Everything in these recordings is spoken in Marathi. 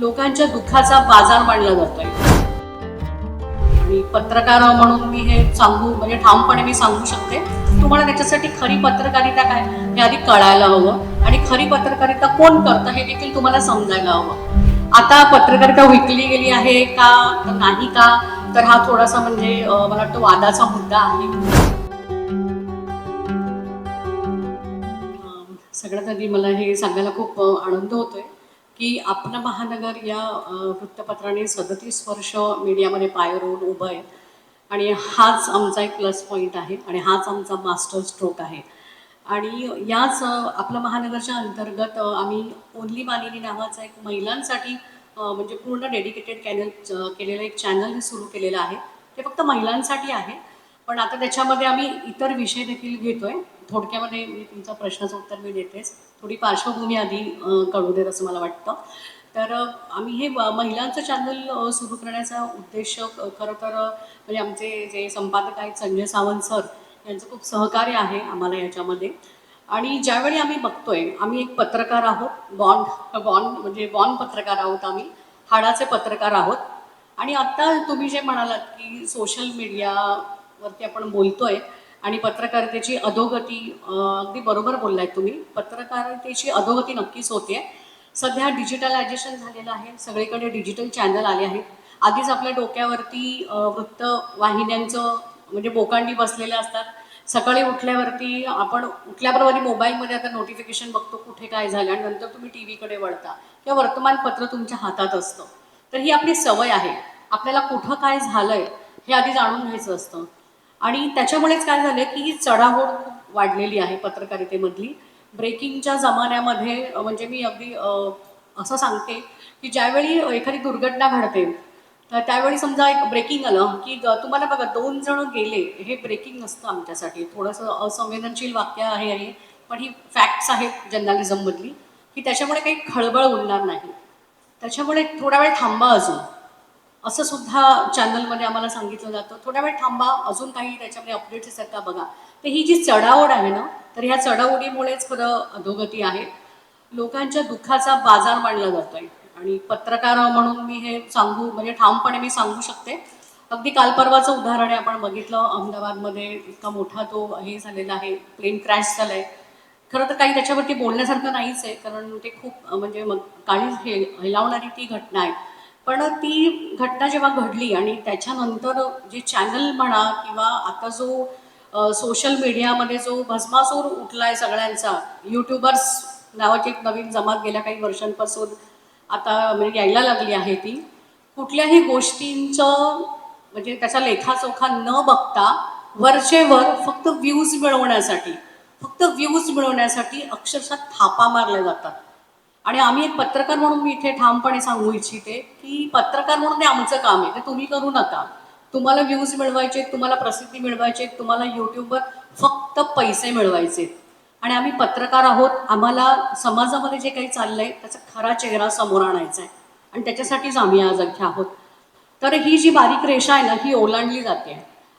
लोकांच्या दुःखाचा बाजार मांडला जातोय. पत्रकार म्हणून मी हे सांगू म्हणजे ठामपणे मी सांगू शकते. तुम्हाला त्याच्यासाठी खरी पत्रकारिता काय? हे आधी कळायला हवं. आणि खरी पत्रकारिता कोण करतं हे देखील तुम्हाला समजायला हवं. आता पत्रकारिता विकली गेली आहे का? नाही का? तर हा थोडासा म्हणजे मला वाटतं वादाचा मुद्दा आहे. सगळ्यात आधी मला हे सांगायला खूप आनंद होतोय. की आपलं महानगर या वृत्तपत्राने सदतीस वर्ष मीडियामध्ये पाय रोवून उभं आहे. आणि हाच आमचा एक प्लस पॉईंट आहे आणि हाच आमचा मास्टर स्ट्रोक आहे. आणि याच आपल्या आपलं महानगरच्या अंतर्गत आम्ही ओनली मानिनी नावाचा एक महिलांसाठी म्हणजे पूर्ण डेडिकेटेड कॅनल केलेलं एक चॅनल सुरू केलेलं आहे. ते फक्त महिलांसाठी आहे. पण आता त्याच्यामध्ये आम्ही इतर विषय देखील आहे थोडक्यामध्ये मी तुमचा प्रश्नाचं उत्तर मी देतेच. थोडी पार्श्वभूमी आधी कळू देत असं मला वाटतं. तर आम्ही हे महिलांचं चॅनल सुरू करण्याचा उद्देश खरं तर म्हणजे आमचे जे संपादक आहेत संजय सावंत सर यांचं खूप सहकार्य आहे आम्हाला याच्यामध्ये. आणि ज्यावेळी आम्ही बघतोय आम्ही एक पत्रकार आहोत बॉन्ड बॉन्ड म्हणजे बॉन्ड पत्रकार आहोत आम्ही हाडाचे पत्रकार आहोत. आणि आत्ता तुम्ही जे म्हणालात की सोशल मीडियावरती आपण बोलतोय आणि पत्रकारितेची अधोगती अगदी बरोबर बोललाय तुम्ही. पत्रकारितेची अधोगती नक्कीच होते. सध्या डिजिटलायझेशन झालेलं आहे. सगळीकडे डिजिटल चॅनल आले आहेत. आधीच आपल्या डोक्यावरती वृत्तवाहिन्यांचं म्हणजे बोकांडी बसलेल्या असतात. सकाळी उठल्यावरती आपण उठल्याबरोबर मोबाईलमध्ये आता नोटिफिकेशन बघतो कुठे काय झालं आणि नंतर तुम्ही टी व्हीकडे वळता. किंवा वर्तमानपत्र तुमच्या हातात असतं. तर ही आपली सवय आहे. आपल्याला कुठं काय झालंय हे आधी जाणून घ्यायचं असतं. आणि त्याच्यामुळेच काय झालं की ही चढाओढ खूप वाढलेली आहे पत्रकारितेमधली. ब्रेकिंगच्या जमान्यामध्ये म्हणजे मी अगदी असं सांगते की ज्यावेळी एखादी दुर्घटना घडते तर त्यावेळी समजा एक ब्रेकिंग आलं की तुम्हाला बघा दोन जण गेले हे ब्रेकिंग नसतं आमच्यासाठी. थोडंसं असंवेदनशील वाक्य आहे आणि पण ही फॅक्ट्स आहेत जर्नालिझममधली की त्याच्यामुळे काही खळबळ उडणार नाही. त्याच्यामुळे थोडा वेळ थांबा अजून. असं सुद्धा चॅनलमध्ये आम्हाला सांगितलं जातं. थोड्या वेळ थांबा अजून काही त्याच्यामध्ये अपडेट्स आहेत का बघा. तर ही जी चढाओढ आहे ना तर ह्या चढाओढीमुळेच खरं अधोगती आहे. लोकांच्या दुःखाचा बाजार मांडला जातो आहे आणि पत्रकार म्हणून मी हे सांगू म्हणजे ठामपणे मी सांगू शकते. अगदी काल परवाचं उदाहरण आहे आपण बघितलं अहमदाबादमध्ये इतका मोठा तो हे झालेला आहे प्लेन क्रॅश झाला आहे खरं तर काही त्याच्यावरती बोलण्यासारखं नाहीच आहे कारण ते खूप म्हणजे मग काळी हे हेलावणारी ती घटना आहे. पण ती घटना जेव्हा घडली आणि त्याच्यानंतर जे चॅनल म्हणा किंवा आता जो सोशल मीडियामध्ये जो भस्मासूर उठला आहे सगळ्यांचा यूट्यूबर्स नावाची एक नवीन जमात गेल्या काही वर्षांपासून आता म्हणजे यायला लागली आहे ती. कुठल्याही गोष्टींचं म्हणजे त्याचा लेखाचोखा न बघता वरचेवर फक्त व्ह्यूज मिळवण्यासाठी फक्त व्ह्यूज मिळवण्यासाठी अक्षरशः थापा मारल्या जातात. आणि आम्ही एक पत्रकार म्हणून मी इथे ठामपणे सांगू इच्छिते की पत्रकार म्हणून ते आमचं काम आहे ते तुम्ही करू नका. तुम्हाला व्ह्यूज मिळवायचे तुम्हाला प्रसिद्धी मिळवायचे तुम्हाला यूट्यूबवर फक्त पैसे मिळवायचे आणि आम्ही पत्रकार आहोत आम्हाला समाजामध्ये जे काही चाललंय त्याचा खरा चेहरा समोर आणायचा आहे आणि त्याच्यासाठीच आम्ही आज अख्या आहोत. तर ही जी बारीक रेषा आहे ना ही ओलांडली जाते.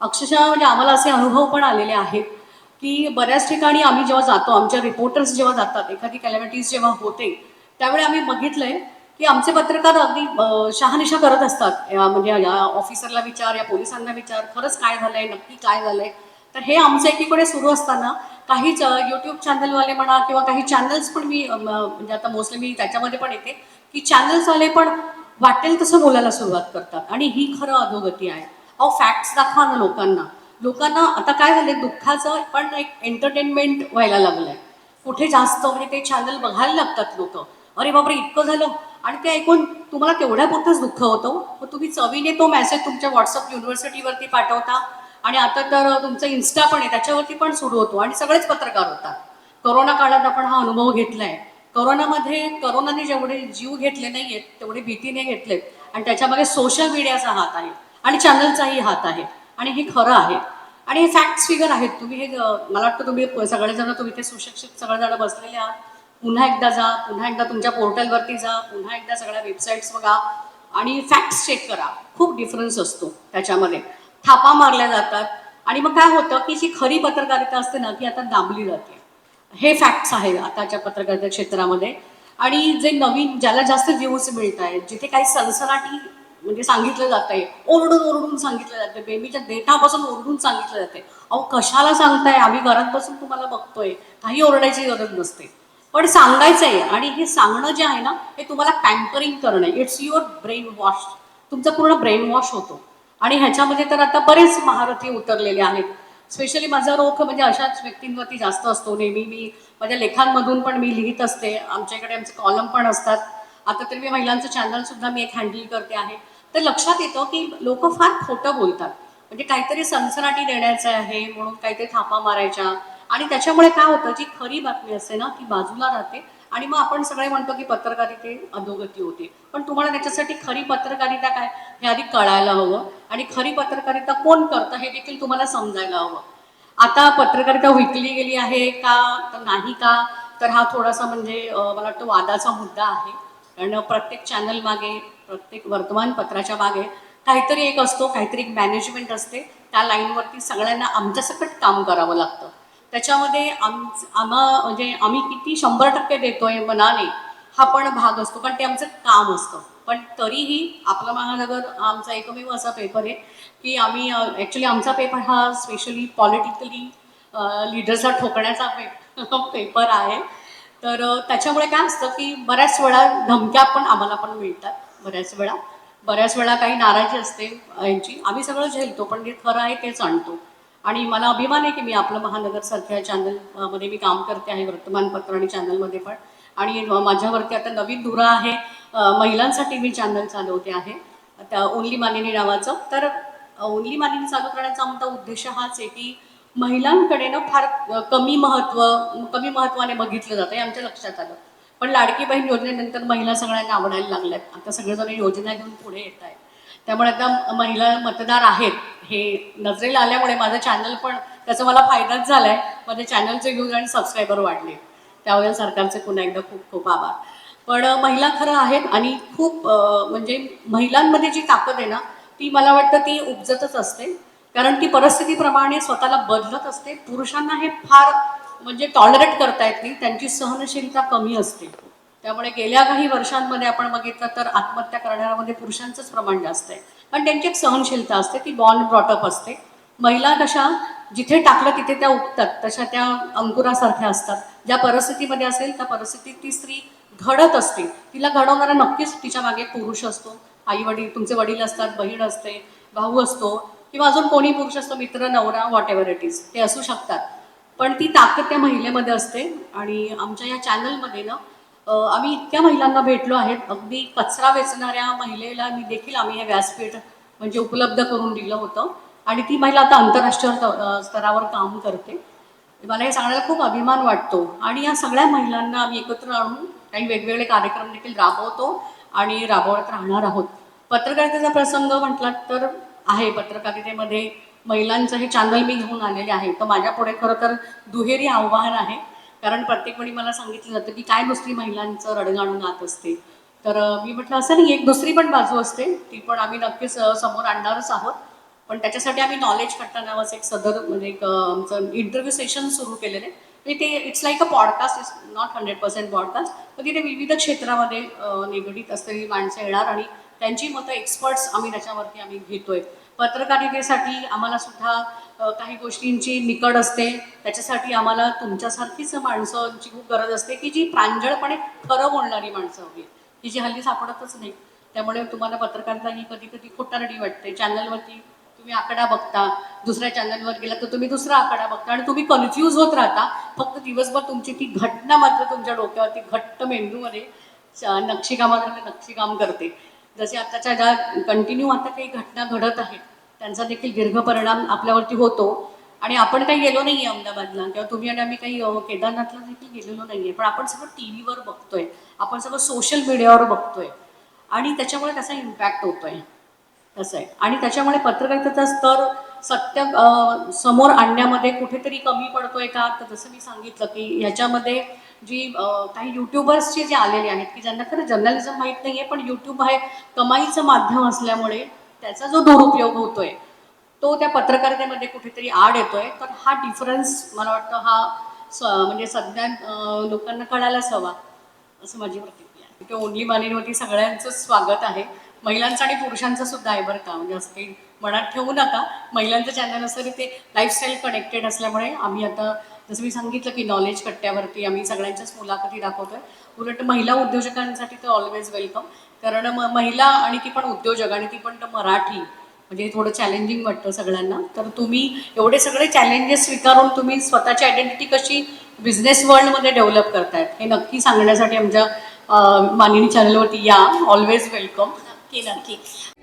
अक्षरशः म्हणजे आम्हाला असे अनुभव पण आलेले आहेत. की बऱ्याच ठिकाणी आम्ही जेव्हा जातो आमच्या रिपोर्टर्स जेव्हा जातात एखादी कॅलॅमिटीज जेव्हा होते त्यावेळी आम्ही बघितलंय की आमचे पत्रकार अगदी शहानिशा करत असतात. म्हणजे या ऑफिसरला विचार या पोलिसांना विचार खरंच काय झालंय नक्की काय झालंय? तर हे आमचं एकीकडे सुरू असताना काही यूट्यूब चॅनलवाले म्हणा किंवा काही चॅनल्स पण मी म्हणजे आता मोस्टली मी त्याच्यामध्ये पण येते की चॅनल्सवाले पण वाटेल तसं बोलायला सुरुवात करतात. आणि ही खरं अधोगती आहे. अहो फॅक्ट्स दाखवा ना लोकांना. लोकांना आता काय झालं दुःखाचं पण एक एंटरटेनमेंट व्हायला लागलंय. कुठे जास्त म्हणजे ते चॅनल बघायला लागतात लोक. अरे बापरे इतकं झालं. आणि ते ऐकून तुम्हाला तेवढ्या पुरतंच दुःख होतं हो. मग तुम्ही चवीने तो मेसेज तुमच्या व्हॉट्सअप युनिव्हर्सिटीवरती पाठवता. आणि आता तर तुमचं इन्स्टा पण आहे त्याच्यावरती पण सुरू होतो. आणि सगळेच पत्रकार होतात. करोना काळात आपण हा अनुभव घेतलाय. करोनामध्ये करोनाने जेवढे जीव घेतले नाही आहेत तेवढे भीतीने घेतलेत. आणि त्याच्यामध्ये सोशल मीडियाचा हात आहे. आणि चॅनलचाही हात आहे. आणि हे खरं आहे. आणि हे फॅक्ट्स फिगर आहेत. तुम्ही हे मला वाटतं तुम्ही सगळेजण तुम्ही ते सुशिक्षित सगळेजण बसलेले आहात. पुन्हा एकदा जा पुन्हा एकदा तुमच्या पोर्टलवरती जा पुन्हा एकदा सगळ्या वेबसाईट्स बघा आणि फॅक्ट्स चेक करा. खूप डिफरन्स असतो त्याच्यामध्ये. थापा मारल्या जातात. आणि मग काय होतं की जी खरी पत्रकारिता असते ना ती आता दाबली जाते. हे फॅक्ट्स आहे आताच्या पत्रकारिता क्षेत्रामध्ये. आणि जे नवीन ज्याला जास्त व्ह्यूज मिळत आहेत जिथे काही सनसनाटी म्हणजे सांगितलं जात आहे ओरडून ओरडून सांगितलं जातंय. बेबीच्या देठापासून ओरडून सांगितलं जाते अहो कशाला सांगताय? आम्ही घरात बसून तुम्हाला बघतोय. काही ओरडायची गरज नसते. पण सांगायचं आहे आणि हे सांगणं जे आहे ना हे तुम्हाला पॅम्परिंग करणं इट्स युअर ब्रेन वॉश तुमचं पूर्ण ब्रेन वॉश होतो. आणि ह्याच्यामध्ये तर आता बरेच महारथी उतरलेले आहेत. स्पेशली माझा रोख म्हणजे अशाच व्यक्तींवरती जास्त असतो. नेहमी मी माझ्या लेखांमधून पण मी लिहित असते. आमच्याकडे आमचे कॉलम पण असतात. आता तर मी महिलांचं चॅनल सुद्धा मी एक हँडल करते आहे. तर लक्षात येतं की लोक फार खोटं बोलतात. म्हणजे काहीतरी सनसनाटी देण्याचं आहे म्हणून काहीतरी थापा मारायच्या. आणि त्याच्यामुळे काय होतं जी खरी बातमी असते ना ती बाजूला राहते. आणि मग आपण सगळे म्हणतो की पत्रकारिते अधोगती होते. पण तुम्हाला त्याच्यासाठी खरी पत्रकारिता काय? हे आधी कळायला हवं. आणि खरी पत्रकारिता कोण करतं हे देखील तुम्हाला समजायला हवं. आता पत्रकारिता विकली गेली आहे का? तर नाही का? तर हा थोडासा म्हणजे मला वाटतं वादाचा मुद्दा आहे. कारण प्रत्येक चॅनल मागे प्रत्येक वर्तमानपत्राच्या मागे काहीतरी एक असतो काहीतरी एक मॅनेजमेंट असते. त्या लाईनवरती सगळ्यांना आमच्यासकट काम करावं लागतं. त्याच्यामध्ये आम आम्हा म्हणजे आम्ही किती शंभर टक्के देतोय मनाने हा पण भाग असतो. कारण ते आमचं काम असतं. पण तरीही आपला महानगर आमचा एकमेव असा पेपर आहे की आम्ही ॲक्च्युली आमचा पेपर हा स्पेशली पॉलिटिकली लिडर्सला ठोकण्याचा पे पेपर आहे. तर त्याच्यामुळे काय असतं की बऱ्याच वेळा धमक्या पण आम्हाला पण मिळतात बऱ्याच वेळा. बऱ्याच वेळा काही नाराजी असते यांची. आम्ही सगळं झेलतो पण जे खरं आहे तेच आणतो. आणि मला अभिमान आहे की मी आपलं महानगरसारख्या चॅनलमध्ये मी काम करते आहे वर्तमानपत्र आणि चॅनलमध्ये पण. आणि माझ्यावरती आता नवीन धुरा आहे. महिलांसाठी मी चॅनल चालवते आहे. त्या ओनली मानिनी नावाचं. तर ओनली मानिनी चालू करण्याचा आमचा उद्देश हाच आहे की महिलांकडे ना फार कमी महत्त्व कमी महत्त्वाने बघितलं जातं हे आमच्या लक्षात आलं. पण लाडकी बहीण योजनेनंतर महिला सगळ्यांना आवडायला लागल्या आहेत आता सगळेजण योजना घेऊन पुढे येत आहेत त्यामुळे आता महिला मतदार आहेत हे नजरेला आल्यामुळे माझं चॅनल पण त्याचा मला फायदाच झाला आहे माझ्या चॅनलचे व्ह्यूज आणि सबस्क्रायबर वाढले. त्यावेळेला सरकारचे पुन्हा एकदा खूप खूप आभार. पण महिला खरं आहेत आणि खूप म्हणजे महिलांमध्ये जी ताकद आहे ना ती मला वाटतं ती उपजतच असते. कारण ती परिस्थितीप्रमाणे स्वतःला बदलत असते. पुरुषांना हे फार म्हणजे टॉलरेट करता येत नाही. त्यांची सहनशीलता कमी असते. त्यामुळे गेल्या काही वर्षांमध्ये आपण बघितलं तर आत्महत्या करणाऱ्यामध्ये पुरुषांचंच प्रमाण जास्त आहे. पण त्यांची एक सहनशीलता असते. ती बॉन ब्रॉटअप असते. महिला कशा जिथे टाकलं तिथे त्या उठतात तशा त्या अंकुरासारख्या असतात. ज्या परिस्थितीमध्ये असेल त्या परिस्थितीत ती स्त्री घडत असते. तिला घडवणारा नक्कीच तिच्यामागे पुरुष असतो. आई वडील तुमचे वडील असतात बहीण असते भाऊ असतो. किंवा अजून कोणी पुरुष असतो मित्र नवरा व्हॉट एव्हर इट इज ते असू शकतात. पण ती ताकद त्या महिलेमध्ये असते आणि आमच्या या चॅनलमध्ये ना आम्ही इतक्या महिलांना भेटलो आहेत. अगदी कचरा वेचणाऱ्या महिलेला मी देखील आम्ही हे व्यासपीठ म्हणजे उपलब्ध करून दिलं होतं. आणि ती महिला आता आंतरराष्ट्रीय स्तरावर काम करते. मला हे सांगायला खूप अभिमान वाटतो. आणि या सगळ्या महिलांना आम्ही एकत्र आणून काही वेगवेगळे कार्यक्रम देखील राबवतो आणि राबवत राहणार आहोत. पत्रकारितेचा प्रसंग म्हटला तर आहे. पत्रकारितेमध्ये महिलांचं हे चॅनल मी घेऊन आलेले आहे. तर माझ्या पुढे खरं तर दुहेरी आव्हान आहे. कारण प्रत्येक वेळी मला सांगितलं जातं की काय दुसरी महिलांचं रडगाणून गात असते. तर मी म्हटलं असं नाही एक दुसरी पण बाजू असते. ती पण आम्ही नक्कीच समोर आणणारच आहोत. पण त्याच्यासाठी आम्ही नॉलेज कट्टा नावाचं एक सदर म्हणजे एक आमचं इंटरव्ह्यू सेशन सुरू केलेलं आहे. म्हणजे ते it's like a podcast is not hundred percent podcast पण तिथे विविध क्षेत्रामध्ये निगडीत असलेली माणसं येणार आणि त्यांची मतं एक्सपर्ट्स आम्ही त्याच्यावरती आम्ही घेतोय. पत्रकारितेसाठी आम्हाला सुद्धा काही गोष्टींची निकड असते. त्याच्यासाठी आम्हाला तुमच्यासारखीच माणसांची खूप गरज असते की जी प्रांजळपणे खरं बोलणारी माणसं हवी की जी हल्ली सापडतच नाही त्यामुळे तुम्हाला पत्रकारिता ही कधी कधी खोटारडी वाटते. चॅनलवरती तुम्ही आकडा बघता दुसऱ्या चॅनलवर गेला तर तुम्ही दुसरा आकडा बघता आणि तुम्ही कन्फ्यूज होत राहता. फक्त दिवसभर तुमची ती घटना मात्र तुमच्या डोक्यावरती घट्ट मेंदूमध्ये च- नक्षीकाम करते. जसे आताच्या ज्या कंटिन्यू आता काही घटना घडत आहेत त्यांचा देखील दीर्घ परिणाम आपल्यावरती होतो. आणि आपण काही गेलो नाही आहे अहमदाबादला किंवा तुम्ही आणि आम्ही काही केदारनाथला देखील गेलेलो नाही आहे पण आपण सगळं टी व्हीवर बघतोय आपण सगळं सोशल मीडियावर बघतोय. आणि त्याच्यामुळे त्याचा इम्पॅक्ट होतोय. असं आहे. आणि त्याच्यामुळे पत्रकारितेचा स्तर सत्य समोर आणण्यामध्ये कुठेतरी कमी पडतोय का? तर जसं मी सांगितलं की ह्याच्यामध्ये जी काही युट्यूबर्सचे जे आलेले आहेत की ज्यांना खरं जर्नलिझम माहीत नाही आहे पण यूट्यूब हे कमाईचं माध्यम असल्यामुळे त्याचा जो दुरुपयोग होतोय तो त्या पत्रकारितेमध्ये कुठेतरी आड येतोय. तर हा डिफरन्स मला वाटतं हा स म्हणजे सध्या लोकांना कळायलाच हवा असं माझी प्रतिक्रिया ओनली मानिनवरती सगळ्यांचं स्वागत आहे. महिलांचं आणि पुरुषांचं सुद्धा आहे बरं का. म्हणजे असं काही मनात ठेवू नका. महिलांचं चॅनल असं ते लाईफस्टाईल कनेक्टेड असल्यामुळे आम्ही आता जसं मी सांगितलं की नॉलेज कट्ट्यावरती आम्ही सगळ्यांच्याच मुलाखती दाखवतोय. उलट महिला उद्योजकांसाठी तर ऑलवेज वेलकम कारण म महिला आणि ती पण उद्योजक आणि ती पण तर मराठी. म्हणजे थोडं चॅलेंजिंग वाटतं सगळ्यांना. तर तुम्ही एवढे सगळे चॅलेंजेस स्वीकारून तुम्ही स्वतःची आयडेंटिटी कशी बिझनेस वर्ल्डमध्ये डेव्हलप करतायत हे नक्की सांगण्यासाठी आमच्या अं, मानिनी चॅनलवरती या. ऑलवेज वेलकम नक्की नक्की